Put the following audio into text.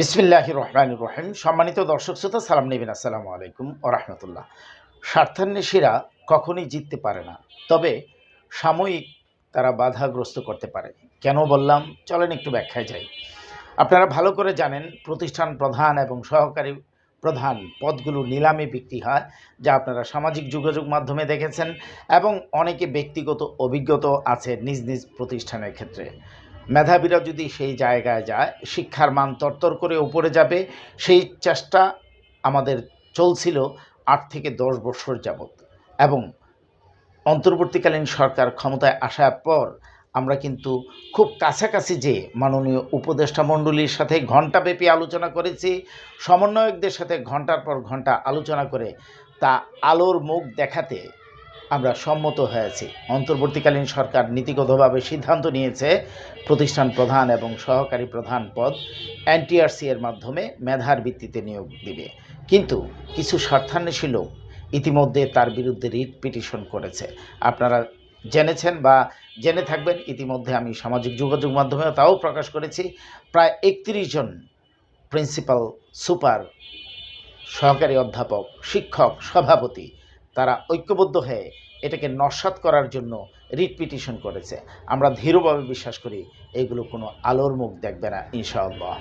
বিসমিল্লাহ রহমান রহিম। সম্মানিত দর্শক শ্রোতা, সালাম নেবেন। আসসালামু আলাইকুম ও রহমতুল্লাহ। স্বার্থান্বেষীরা কখনই জিততে পারে না, তবে সাময়িক তারা বাধাগ্রস্ত করতে পারে। কেন বললাম? চলেন একটু ব্যাখ্যায় যাই। আপনারা ভালো করে জানেন, প্রতিষ্ঠান প্রধান এবং সহকারী প্রধান পদগুলো নিলামে বিক্রি হয়, যা আপনারা সামাজিক যোগাযোগ মাধ্যমে দেখেছেন এবং অনেকে ব্যক্তিগত অভিজ্ঞতা আছে নিজ নিজ প্রতিষ্ঠানের ক্ষেত্রে। মেধাবীরা যদি সেই জায়গায় যায়, শিক্ষার মান তরতর করে উপরে যাবে, সেই চেষ্টা আমাদের চলছিল আট থেকে দশ বছর যাবৎ। এবং অন্তর্বর্তীকালীন সরকার ক্ষমতায় আসার পর আমরা কিন্তু খুব কাছাকাছি যে মাননীয় উপদেষ্টা মণ্ডলীর সাথে ঘণ্টাব্যাপী আলোচনা করেছি, সমন্বয়কদের সাথে ঘণ্টার পর ঘণ্টা আলোচনা করে তা আলোর মুখ দেখাতে আমরা সম্মত হয়েছি। অন্তর্বর্তীকালীন সরকার নীতিগতভাবে সিদ্ধান্ত নিয়েছে, প্রতিষ্ঠান প্রধান এবং সহকারী প্রধান পদ এনটিআরসি এর মাধ্যমে মেধার ভিত্তিতে নিয়োগ দিবে। কিন্তু কিছু স্বার্থান্বেষী লোক ইতিমধ্যে তার বিরুদ্ধে রিট পিটিশন করেছে। আপনারা জেনেছেন বা জেনে থাকবেন, ইতিমধ্যে আমি সামাজিক যোগাযোগ মাধ্যমে তাও প্রকাশ করেছি, প্রায় একত্রিশ জন প্রিন্সিপাল, সুপার, সহকারী অধ্যাপক, শিক্ষক, সভাপতি তারা ঐক্যবদ্ধ হয়ে এটাকে নস্বাত করার জন্য রিট পিটিশন করেছে। আমরা ধীরভাবে বিশ্বাস করি, এগুলো কোনো আলোর মুখ দেখবে না, ইনশাআল্লাহ।